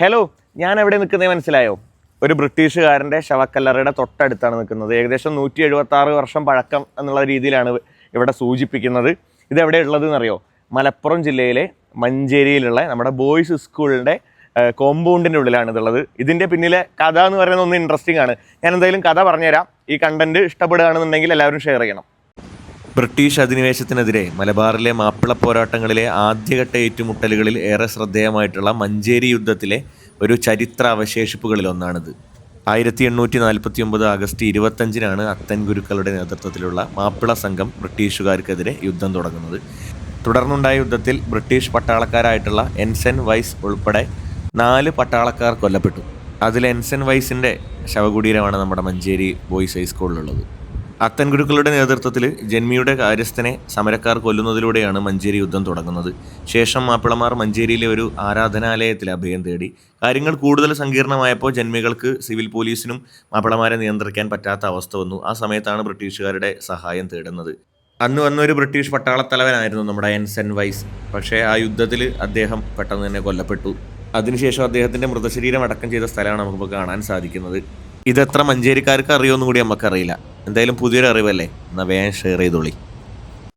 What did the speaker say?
Hello ഞാൻ എവിടെ നിൽക്കുന്നത് മനസ്സിലായോ? ഒരു ബ്രിട്ടീഷുകാരന്റെ ശവക്കല്ലറയുടെ തൊട്ടടുത്താണ് നിൽക്കുന്നത്. ഏകദേശം നൂറ്റി എഴുപത്തി ആറ് വർഷം പഴക്കം എന്നുള്ള രീതിയിലാണ് ഇവിടെ സൂചിപ്പിക്കുന്നത്. ഇത് എവിടെ അറിയോ മലപ്പുറം ജില്ലയിലെ മഞ്ചേരിയിലുള്ള നമ്മുടെ ബോയ്സ് സ്കൂളിന്റെ കോമ്പൗണ്ടിന്റെ ഉള്ളിലാണ് ഇതുള്ളത്. ഇതിന്റെ പിന്നിലെ കഥ എന്ന് പറയുന്നത് ഒന്ന് ഇൻട്രസ്റ്റിംഗ് ആണ്. ഞാൻ എന്തായാലും കഥ പറഞ്ഞുതരാം. ഈ കണ്ടന്റ് ഇഷ്ടപ്പെടുകയാണെന്നുണ്ടെങ്കിൽ എല്ലാവരും ഷെയർ ചെയ്യണം. ബ്രിട്ടീഷ് അധിനിവേശത്തിനെതിരെ മലബാറിലെ മാപ്പിള പോരാട്ടങ്ങളിലെ ആദ്യഘട്ട ഏറ്റുമുട്ടലുകളിൽ ഏറെ ശ്രദ്ധേയമായിട്ടുള്ള മഞ്ചേരി യുദ്ധത്തിലെ ഒരു ചരിത്ര അവശേഷിപ്പുകളിലൊന്നാണിത് ആയിരത്തി എണ്ണൂറ്റി നാൽപ്പത്തി ഒമ്പത് ആഗസ്റ്റ് ഇരുപത്തഞ്ചിനാണ് അത്തൻ ഗുരുക്കളുടെ നേതൃത്വത്തിലുള്ള മാപ്പിള സംഘം ബ്രിട്ടീഷുകാർക്കെതിരെ യുദ്ധം തുടങ്ങുന്നത്. തുടർന്നുണ്ടായ യുദ്ധത്തിൽ ബ്രിട്ടീഷ് പട്ടാളക്കാരായിട്ടുള്ള എൻസെൻ വൈസ് ഉൾപ്പെടെ നാല് പട്ടാളക്കാർ കൊല്ലപ്പെട്ടു. അതിൽ എൻസെൻ വൈസിന്റെ ശവകുടീരമാണ് നമ്മുടെ മഞ്ചേരി ബോയ്സ് ഹൈസ്കൂളിലുള്ളത്. അത്തൻ ഗുരുക്കളുടെ നേതൃത്വത്തിൽ ജന്മിയുടെ കാര്യസ്ഥനെ സമരക്കാർ കൊല്ലുന്നതിലൂടെയാണ് മഞ്ചേരി യുദ്ധം തുടങ്ങുന്നത്. ശേഷം മാപ്പിളമാർ മഞ്ചേരിയിലെ ഒരു ആരാധനാലയത്തിൽ അഭയം തേടി. കാര്യങ്ങൾ കൂടുതൽ സങ്കീർണമായപ്പോൾ ജന്മികൾക്ക് സിവിൽ പോലീസിനും മാപ്പിളമാരെ നിയന്ത്രിക്കാൻ പറ്റാത്ത അവസ്ഥ വന്നു. ആ സമയത്താണ് ബ്രിട്ടീഷുകാരുടെ സഹായം തേടുന്നത്. അന്ന് വന്നൊരു ബ്രിട്ടീഷ് പട്ടാളത്തലവനായിരുന്നു നമ്മുടെ എൻസൻ വൈസ്. പക്ഷേ ആ യുദ്ധത്തിൽ അദ്ദേഹം പെട്ടെന്ന് തന്നെ കൊല്ലപ്പെട്ടു. അതിനുശേഷം അദ്ദേഹത്തിന്റെ മൃതശരീരം അടക്കം ചെയ്ത സ്ഥലമാണ് നമുക്കിപ്പോൾ കാണാൻ സാധിക്കുന്നത്. ഇതെത്ര മഞ്ചേരിക്കാർക്ക് അറിയുമെന്നും കൂടി നമുക്കറിയില്ല. എന്തായാലും പുതിയൊരു അറിവല്ലേ എന്നാൽ വേഗം ഷെയർ ചെയ്തോളി.